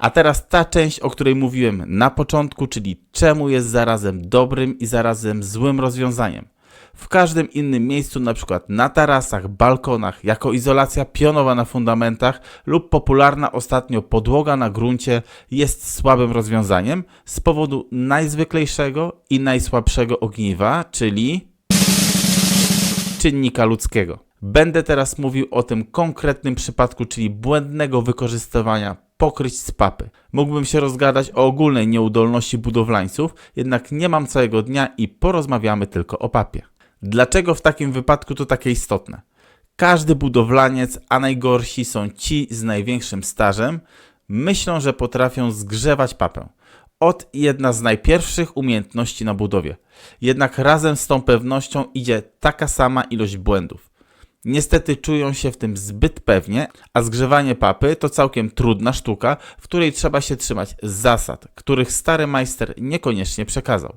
A teraz ta część, o której mówiłem na początku, czyli czemu jest zarazem dobrym i zarazem złym rozwiązaniem. W każdym innym miejscu, na przykład na tarasach, balkonach, jako izolacja pionowa na fundamentach lub popularna ostatnio podłoga na gruncie jest słabym rozwiązaniem z powodu najzwyklejszego i najsłabszego ogniwa, czyli czynnika ludzkiego. Będę teraz mówił o tym konkretnym przypadku, czyli błędnego wykorzystywania pokryć z papy. Mógłbym się rozgadać o ogólnej nieudolności budowlańców, jednak nie mam całego dnia i porozmawiamy tylko o papie. Dlaczego w takim wypadku to takie istotne? Każdy budowlaniec, a najgorsi są ci z największym stażem, myślą, że potrafią zgrzewać papę. Od jedna z najpierwszych umiejętności na budowie. Jednak razem z tą pewnością idzie taka sama ilość błędów. Niestety czują się w tym zbyt pewnie, a zgrzewanie papy to całkiem trudna sztuka, w której trzeba się trzymać zasad, których stary majster niekoniecznie przekazał.